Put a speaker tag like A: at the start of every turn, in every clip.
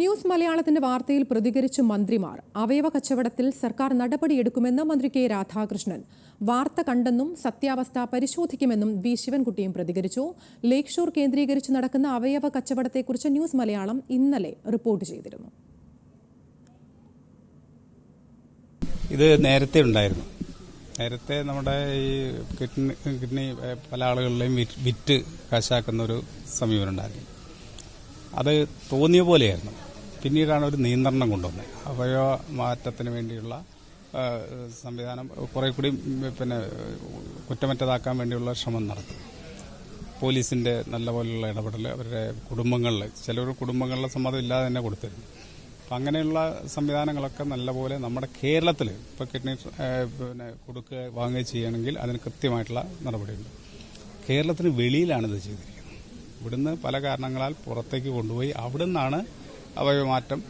A: News മലയാളത്തിന്റെ വാർത്തയിൽ പ്രതികരിച്ച മന്ത്രിമാർ അവയവ കച്ചവടത്തിൽ സർക്കാർ നടപടിയെടുക്കുമെന്ന് മന്ത്രി കെ രാധാകൃഷ്ണൻ. വാർത്ത കണ്ടെന്നും സത്യാവസ്ഥ പരിശോധിക്കുമെന്നും വി ശിവൻകുട്ടിയും പ്രതികരിച്ചു. ലേക്ക് ഷോർ കേന്ദ്രീകരിച്ച് നടക്കുന്ന അവയവ കച്ചവടത്തെക്കുറിച്ച് ന്യൂസ് മലയാളം ഇന്നലെ റിപ്പോർട്ട് ചെയ്തിരുന്നു.
B: ഇത് നേരത്തെ ഉണ്ടായിരുന്നു. നേരത്തെ നമ്മുടെ ഈ കിഡ്നി കിഡ്നി പല ആളുകളിലെയും വിറ്റ് കാശാക്കുന്ന ഒരു സമീപനം ഉണ്ടായിരുന്നു. അത് തോന്നിയ പോലെയായിരുന്നു. പിന്നീടാണ് ഒരു നിയന്ത്രണം കൊണ്ടുവന്നത്. അവയവ മാറ്റത്തിന് വേണ്ടിയുള്ള സംവിധാനം കുറെ കൂടി പിന്നെ കുറ്റമറ്റതാക്കാൻ വേണ്ടിയുള്ള ശ്രമം നടത്തി. പോലീസിന്റെ നല്ല പോലുള്ള ഇടപെടൽ അവരുടെ കുടുംബങ്ങളിൽ ചിലർ കുടുംബങ്ങളിലെ സമ്മതം ഇല്ലാതെ തന്നെ കൊടുത്തിരുന്നു. അപ്പം അങ്ങനെയുള്ള സംവിധാനങ്ങളൊക്കെ നല്ലപോലെ നമ്മുടെ കേരളത്തിൽ ഇപ്പോൾ കിഡ്നി പിന്നെ കൊടുക്കുക വാങ്ങുക ചെയ്യുകയാണെങ്കിൽ അതിന് കൃത്യമായിട്ടുള്ള നടപടിയുണ്ട്. കേരളത്തിന് വെളിയിലാണ് ഇത് ചെയ്തിരിക്കുന്നത്. ഇവിടുന്ന് പല കാരണങ്ങളാൽ പുറത്തേക്ക് കൊണ്ടുപോയി അവിടുന്നാണ് അവയവമാറ്റം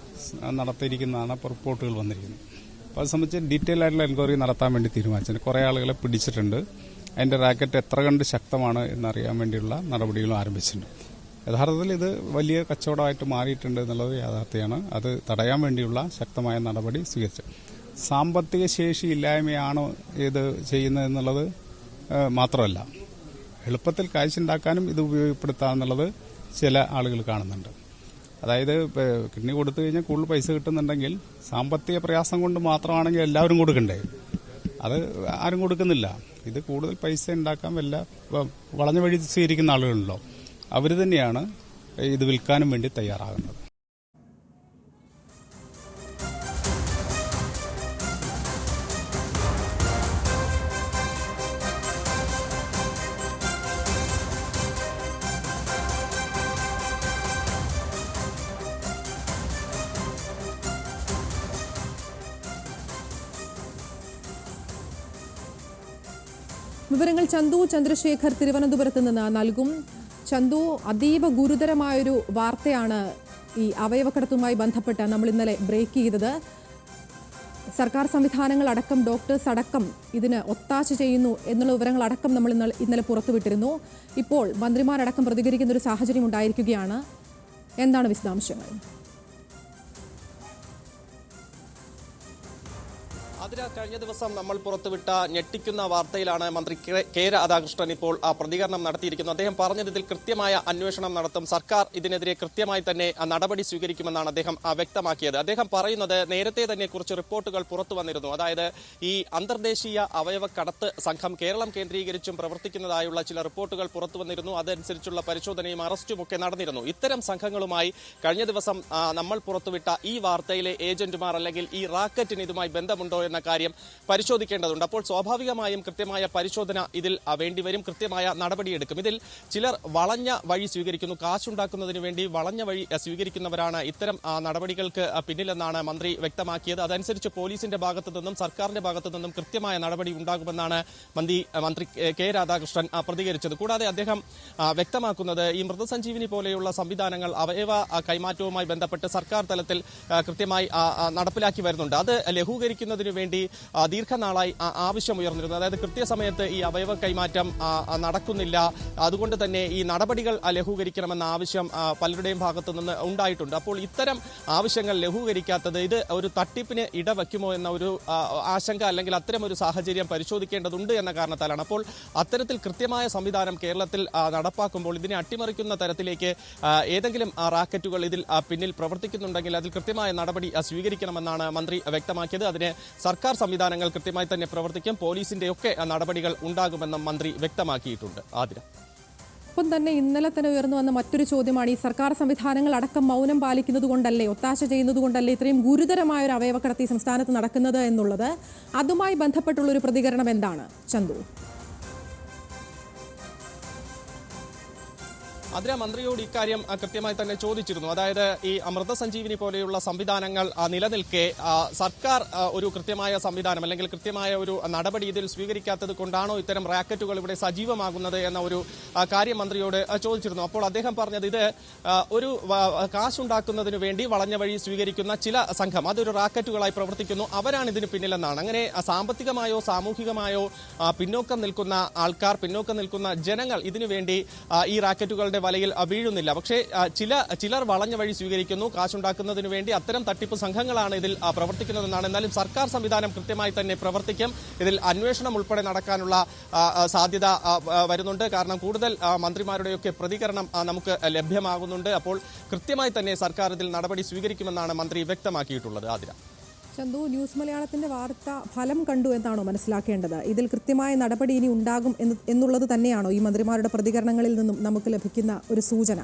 B: നടത്തിയിരിക്കുന്നതാണ് റിപ്പോർട്ടുകൾ വന്നിരിക്കുന്നത്. അപ്പോൾ അത് സംബന്ധിച്ച് ഡീറ്റെയിൽ ആയിട്ടുള്ള എൻക്വയറി നടത്താൻ വേണ്ടി തീരുമാനിച്ചിട്ടുണ്ട് കുറേ ആളുകളെ പിടിച്ചിട്ടുണ്ട്. അതിന്റെ റാക്കറ്റ് എത്ര കണ്ട് ശക്തമാണ് എന്നറിയാൻ വേണ്ടിയുള്ള നടപടികളും ആരംഭിച്ചിട്ടുണ്ട്. യഥാർത്ഥത്തിൽ ഇത് വലിയ കച്ചവടമായിട്ട് മാറിയിട്ടുണ്ട് എന്നുള്ളത് യാഥാർത്ഥ്യമാണ്. അത് തടയാൻ വേണ്ടിയുള്ള ശക്തമായ നടപടി സ്വീകരിച്ചു. സാമ്പത്തിക ശേഷി ഇല്ലായ്മയാണോ ഇത് ചെയ്യുന്നത് എന്നുള്ളത് മാത്രമല്ല എളുപ്പത്തിൽ കാശുണ്ടാക്കാനും ഇത് ഉപയോഗപ്പെടുത്താമെന്നുള്ളത് ചില ആളുകൾ കാണുന്നുണ്ട്. അതായത് കിഡ്നി കൊടുത്തു കഴിഞ്ഞാൽ കൂടുതൽ പൈസ കിട്ടുന്നുണ്ടെങ്കിൽ സാമ്പത്തിക പ്രയാസം കൊണ്ട് മാത്രമാണെങ്കിൽ എല്ലാവരും കൊടുക്കണ്ടേ? അത് ആരും കൊടുക്കുന്നില്ല. ഇത് കൂടുതൽ പൈസ ഉണ്ടാക്കാൻ വല്ല വളഞ്ഞ വഴി സ്വീകരിക്കുന്ന ആളുകളുണ്ടല്ലോ. അവർ തന്നെയാണ് ഇത് വിൽക്കാനും വേണ്ടി തയ്യാറാകുന്നത്.
A: വിവരങ്ങൾ ചന്തു ചന്ദ്രശേഖർ തിരുവനന്തപുരത്ത് നിന്ന് നൽകും. ചന്തു അതീവ ഗുരുതരമായൊരു വാർത്തയാണ് ഈ അവയവക്കടത്തുമായി ബന്ധപ്പെട്ട് നമ്മൾ ഇന്നലെ ബ്രേക്ക് ചെയ്തത്. സർക്കാർ സംവിധാനങ്ങൾ അടക്കം ഡോക്ടേഴ്സ് അടക്കം ഇതിന് ഒത്താശ ചെയ്യുന്നു എന്നുള്ള വിവരങ്ങൾ അടക്കം നമ്മൾ ഇന്നലെ ഇന്നലെ പുറത്തുവിട്ടിരുന്നു. ഇപ്പോൾ മന്ത്രിമാരടക്കം പ്രതികരിക്കുന്ന ഒരു സാഹചര്യം ഉണ്ടായിരിക്കുകയാണ്. എന്താണ് വിശദാംശങ്ങൾ?
C: അതിന് കഴിഞ്ഞ ദിവസം നമ്മൾ പുറത്തുവിട്ട ഞെട്ടിക്കുന്ന വാർത്തയിലാണ് മന്ത്രി കെ- രാധാകൃഷ്ണൻ ഇപ്പോൾ പ്രതികരണം നടത്തിയിരിക്കുന്നത്. അദ്ദേഹം പറഞ്ഞത് ഇതിൽ കൃത്യമായ അന്വേഷണം നടത്തും. സർക്കാർ ഇതിനെതിരെ കൃത്യമായി തന്നെ നടപടി സ്വീകരിക്കുമെന്നാണ് അദ്ദേഹം വ്യക്തമാക്കിയത്. അദ്ദേഹം പറയുന്നത് നേരത്തെ തന്നെ കുറച്ച് റിപ്പോർട്ടുകൾ പുറത്തു വന്നിരുന്നു. അതായത് ഈ അന്തർദേശീയ അവയവ കടത്ത് സംഘം കേരളം കേന്ദ്രീകരിച്ചും പ്രവർത്തിക്കുന്നതായുള്ള ചില റിപ്പോർട്ടുകൾ പുറത്തു വന്നിരുന്നു. അതനുസരിച്ചുള്ള പരിശോധനയും അറസ്റ്റും ഒക്കെ നടന്നിരുന്നു. ഇത്തരം സംഘങ്ങളുമായി കഴിഞ്ഞ ദിവസം നമ്മൾ പുറത്തുവിട്ട ഈ വാർത്തയിലെ ഏജന്റുമാർ അല്ലെങ്കിൽ ഈ റാക്കറ്റിന് ഇതുമായി ബന്ധമുണ്ടോ എന്ന കാര്യം പരിശോധിക്കേണ്ടതുണ്ട്. അപ്പോൾ സ്വാഭാവികമായും കൃത്യമായ പരിശോധന ഇതിൽ വേണ്ടിവരും. കൃത്യമായ നടപടിയെടുക്കും. ഇതിൽ ചിലർ വളഞ്ഞ വഴി സ്വീകരിക്കുന്നു. കാശുണ്ടാക്കുന്നതിന് വേണ്ടി വളഞ്ഞ വഴി സ്വീകരിക്കുന്നവരാണ്. ഇത്തരം നടപടികൾക്ക് പിന്നിലെന്നാണ് മന്ത്രി വ്യക്തമാക്കിയത്. അതനുസരിച്ച് പോലീസിന്റെ ഭാഗത്തു നിന്നും സർക്കാരിന്റെ ഭാഗത്തു നിന്നും കൃത്യമായ നടപടി ഉണ്ടാകുമെന്നാണ് മന്ത്രി മന്ത്രി കെ- രാധാകൃഷ്ണൻ പ്രതികരിച്ചത്. കൂടാതെ അദ്ദേഹം വ്യക്തമാക്കുന്നത് ഈ മൃതസഞ്ജീവിനി പോലെയുള്ള സംവിധാനങ്ങൾ അവയവ കൈമാറ്റവുമായി ബന്ധപ്പെട്ട് സർക്കാർ തലത്തിൽ കൃത്യമായി നടപ്പിലാക്കി വരുന്നുണ്ട്. അത് ലഘൂകരിക്കുന്നതിന് വേണ്ടി ദീർഘനാളായി ആവശ്യം ഉയർന്നിരുന്നു അതായത് കൃത്യസമയത്ത് ഈ അവയവ കൈമാറ്റം നടക്കുന്നില്ല. അതുകൊണ്ട് തന്നെ ഈ നടപടികൾ ലഘൂകരിക്കണമെന്ന ആവശ്യം പലരുടെയും ഭാഗത്തു നിന്ന് ഉണ്ടായിട്ടുണ്ട്. അപ്പോൾ ഇത്തരം ആവശ്യങ്ങൾ ലഘൂകരിക്കാത്തത് ഇത് ഒരു തട്ടിപ്പിന് ഇടവയ്ക്കുമോ എന്ന ഒരു ആശങ്ക അല്ലെങ്കിൽ അത്തരം ഒരു സാഹചര്യം പരിശോധിക്കേണ്ടതുണ്ട് എന്ന കാരണത്താലാണ്. അപ്പോൾ അത്തരത്തിൽ കൃത്യമായ സംവിധാനം കേരളത്തിൽ നടപ്പാക്കുമ്പോൾ ഇതിനെ അട്ടിമറിക്കുന്ന തരത്തിലേക്ക് ഏതെങ്കിലും റാക്കറ്റുകൾ ഇതിൽ പിന്നിൽ പ്രവർത്തിക്കുന്നുണ്ടെങ്കിൽ അതിൽ കൃത്യമായ നടപടി സ്വീകരിക്കണമെന്നാണ് മന്ത്രി വ്യക്തമാക്കിയത്. അതിന് സർക്കാർ സംവിധാനങ്ങൾ കൃത്യമായി തന്നെ പ്രവർത്തിക്കും പോലീസിന്റെ ഒക്കെ നടപടികൾ ഉണ്ടാകുമെന്നും മന്ത്രി വ്യക്തമാക്കിയിട്ടുണ്ട്. ആതിര.
A: ഒപ്പം തന്നെ ഇന്നലെ തന്നെ ഉയർന്നു വന്ന മറ്റൊരു ചോദ്യമാണ് ഈ സർക്കാർ സംവിധാനങ്ങൾ അടക്കം മൗനം പാലിക്കുന്നത് കൊണ്ടല്ലേ ഒത്താശ ചെയ്യുന്നത് കൊണ്ടല്ലേ ഇത്രയും ഗുരുതരമായ ഒരു അവയവക്കടത്ത് സംസ്ഥാനത്ത് നടക്കുന്നത് എന്നുള്ളത് അതുമായി ബന്ധപ്പെട്ടുള്ള ഒരു പ്രതികരണം എന്താണ്? ചന്തു.
C: അതിന് മന്ത്രിയോട് ഇക്കാര്യം കൃത്യമായി തന്നെ ചോദിച്ചിരുന്നു. അതായത് ഈ അമൃത സഞ്ജീവിനി പോലെയുള്ള സംവിധാനങ്ങൾ നിലനിൽക്കെ സർക്കാർ ഒരു കൃത്യമായ സംവിധാനം അല്ലെങ്കിൽ കൃത്യമായ ഒരു നടപടി ഇതിൽ സ്വീകരിക്കാത്തത് കൊണ്ടാണോ ഇത്തരം റാക്കറ്റുകൾ ഇവിടെ സജീവമാകുന്നത് എന്ന ഒരു കാര്യം മന്ത്രിയോട് ചോദിച്ചിരുന്നു. അപ്പോൾ അദ്ദേഹം പറഞ്ഞത് ഇത് ഒരു കാശുണ്ടാക്കുന്നതിന് വേണ്ടി വളഞ്ഞ വഴി സ്വീകരിക്കുന്ന ചില സംഘം. അതൊരു റാക്കറ്റുകളായി പ്രവർത്തിക്കുന്നു. അവരാണ് ഇതിന് പിന്നിലെന്നാണ്. അങ്ങനെ സാമ്പത്തികമായോ സാമൂഹികമായോ പിന്നോക്കം നിൽക്കുന്ന ആൾക്കാർ പിന്നോക്കം നിൽക്കുന്ന ജനങ്ങൾ ഇതിനുവേണ്ടി ഈ റാക്കറ്റുകളുടെ തട്ടിപ്പിന്റെ വലയിൽ വീഴുന്നില്ല. പക്ഷേ ചില ചിലർ വളഞ്ഞ വഴി സ്വീകരിക്കുന്നു. കാശുണ്ടാക്കുന്നതിന് വേണ്ടി അത്തരം തട്ടിപ്പ് സംഘങ്ങളാണ് ഇതിൽ പ്രവർത്തിക്കുന്നതെന്നാണ്. എന്നാലും സർക്കാർ സംവിധാനം കൃത്യമായി തന്നെ പ്രവർത്തിക്കും. ഇതിൽ അന്വേഷണം ഉൾപ്പെടെ നടക്കാനുള്ള സാധ്യത വരുന്നുണ്ട്. കാരണം കൂടുതൽ മന്ത്രിമാരുടെയൊക്കെ പ്രതികരണം നമുക്ക് ലഭ്യമാകുന്നുണ്ട്. അപ്പോൾ കൃത്യമായി തന്നെ സർക്കാർ ഇതിൽ നടപടി സ്വീകരിക്കുമെന്നാണ് മന്ത്രി വ്യക്തമാക്കിയിട്ടുള്ളത്. ആതിര.
A: ചന്തു ന്യൂസ് മലയാളത്തിന്റെ വാർത്ത ഫലം കണ്ടു എന്നാണോ മനസ്സിലാക്കേണ്ടത്? ഇതിൽ കൃത്യമായ നടപടി ഇനി ഉണ്ടാകും എന്ന് എന്നുള്ളത് തന്നെയാണോ ഈ മന്ത്രിമാരുടെ പ്രതികരണങ്ങളിൽ നിന്നും നമുക്ക് ലഭിക്കുന്ന ഒരു സൂചന?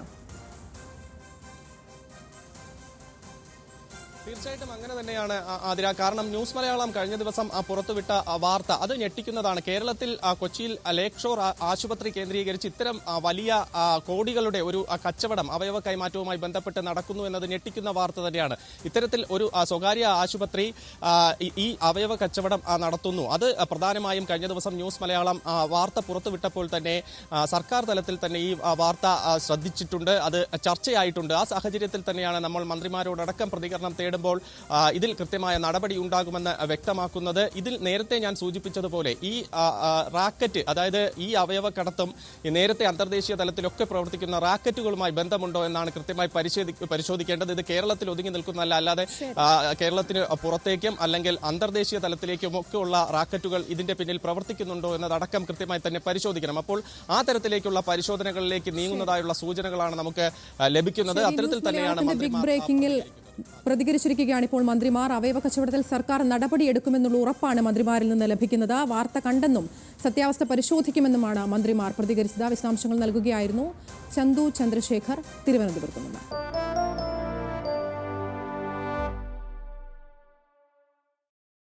C: അങ്ങനെ തന്നെയാണ് ആതിര. കാരണം ന്യൂസ് മലയാളം കഴിഞ്ഞ ദിവസം പുറത്തുവിട്ട വാർത്ത അത് ഞെട്ടിക്കുന്നതാണ്. കേരളത്തിൽ കൊച്ചിയിൽ ലേക്ഷോർ ആശുപത്രി കേന്ദ്രീകരിച്ച് ഇത്തരം വലിയ കോടികളുടെ ഒരു കച്ചവടം അവയവ കൈമാറ്റവുമായി ബന്ധപ്പെട്ട് നടക്കുന്നു എന്നത് ഞെട്ടിക്കുന്ന വാർത്ത തന്നെയാണ്. ഇത്തരത്തിൽ ഒരു സ്വകാര്യ ആശുപത്രി ഈ- അവയവ കച്ചവടം നടത്തുന്നു. അത് പ്രധാനമായും കഴിഞ്ഞ ദിവസം ന്യൂസ് മലയാളം വാർത്ത പുറത്തുവിട്ടപ്പോൾ തന്നെ സർക്കാർ തലത്തിൽ തന്നെ ഈ വാർത്ത ശ്രദ്ധിച്ചിട്ടുണ്ട്. അത് ചർച്ചയായിട്ടുണ്ട്. ആ സാഹചര്യത്തിൽ തന്നെയാണ് നമ്മൾ മന്ത്രിമാരോടക്കം പ്രതികരണം തേടുമ്പോൾ ഇതിൽ കൃത്യമായ നടപടി ഉണ്ടാകുമെന്ന് വ്യക്തമാക്കുന്നത്. ഇതിൽ നേരത്തെ ഞാൻ സൂചിപ്പിച്ചതുപോലെ ഈ റാക്കറ്റ് അതായത് ഈ അവയവ കടത്തും നേരത്തെ അന്തർദേശീയ തലത്തിലൊക്കെ പ്രവർത്തിക്കുന്ന റാക്കറ്റുകളുമായി ബന്ധമുണ്ടോ എന്നാണ് കൃത്യമായി പരിശോധി പരിശോധിക്കേണ്ടത്. ഇത് കേരളത്തിൽ ഒതുങ്ങി നിൽക്കുന്നതല്ല. അല്ലാതെ കേരളത്തിന് പുറത്തേക്കും അല്ലെങ്കിൽ അന്തർദേശീയ തലത്തിലേക്കും ഒക്കെ ഉള്ള റാക്കറ്റുകൾ ഇതിന്റെ പിന്നിൽ പ്രവർത്തിക്കുന്നുണ്ടോ എന്നതടക്കം കൃത്യമായി തന്നെ പരിശോധിക്കണം. അപ്പോൾ ആ തരത്തിലേക്കുള്ള പരിശോധനകളിലേക്ക് നീങ്ങുന്നതായുള്ള സൂചനകളാണ് നമുക്ക് ലഭിക്കുന്നത്. അത്തരത്തിൽ തന്നെയാണ്
A: ബ്രേക്കിംഗിൽ പ്രതികരിച്ചിരിക്കുകയാണ് ഇപ്പോൾ മന്ത്രിമാർ. അവയവ കച്ചവടത്തിൽ സർക്കാർ നടപടിയെടുക്കുമെന്നുള്ള ഉറപ്പാണ് മന്ത്രിമാരിൽ നിന്ന് ലഭിക്കുന്നത്. വാർത്ത കണ്ടെന്നും സത്യാവസ്ഥ പരിശോധിക്കുമെന്നുമാണ് മന്ത്രിമാർ പ്രതികരിച്ചത്. വിശദാംശങ്ങൾ നൽകുകയായിരുന്നു ചന്തു ചന്ദ്രശേഖർ തിരുവനന്തപുരത്ത് നിന്ന്.